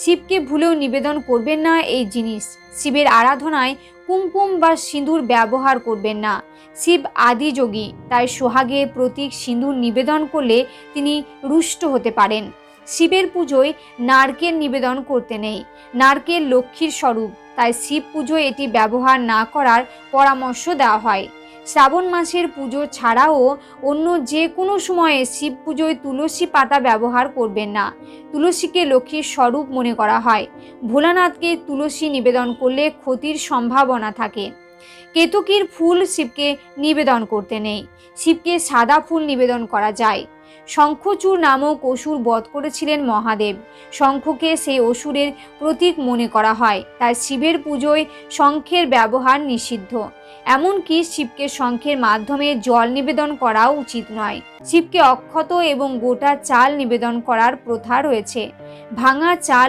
শিবকে ভুলেও নিবেদন করবেন না এই জিনিস। শিবের আরাধনায় কুমকুম বা সিঁদুর ব্যবহার করবেন না। শিব আদি যোগী তাই সোহাগে প্রতীক সিঁদুর নিবেদন করলে তিনি রুষ্ট হতে পারেন। শিবের পুজোয় নারকেল নিবেদন করতে নেই। নারকেল লক্ষ্মীর স্বরূপ, তাই শিব পুজোয় এটি ব্যবহার না করার পরামর্শ দেওয়া হয়। শ্রাবণ মাসের পুজো ছাড়াও অন্য যে কোনো সময়ে শিব পুজোয় তুলসী পাতা ব্যবহার করবেন না। তুলসীকে লক্ষ্মীর স্বরূপ মনে করা হয়। ভোলানাথকে তুলসী নিবেদন করলে ক্ষতির সম্ভাবনা থাকে। কেতকীর ফুল শিবকে নিবেদন করতে নেই। শিবকে সাদা ফুল নিবেদন করা যায়। শঙ্খচূড় নামক অসুর বধ করেছিলেন মহাদেব। শঙ্খকে সেই অসুরের প্রতীক মনে করা হয়। তাই শিবের পুজোয় শঙ্খের ব্যবহার নিষিদ্ধ। এমনকি শিবকে শঙ্খের মাধ্যমে জল নিবেদন করা উচিত নয়। শিবকে অক্ষত এবং গোটা চাল নিবেদন করার প্রথা রয়েছে। ভাঙা চাল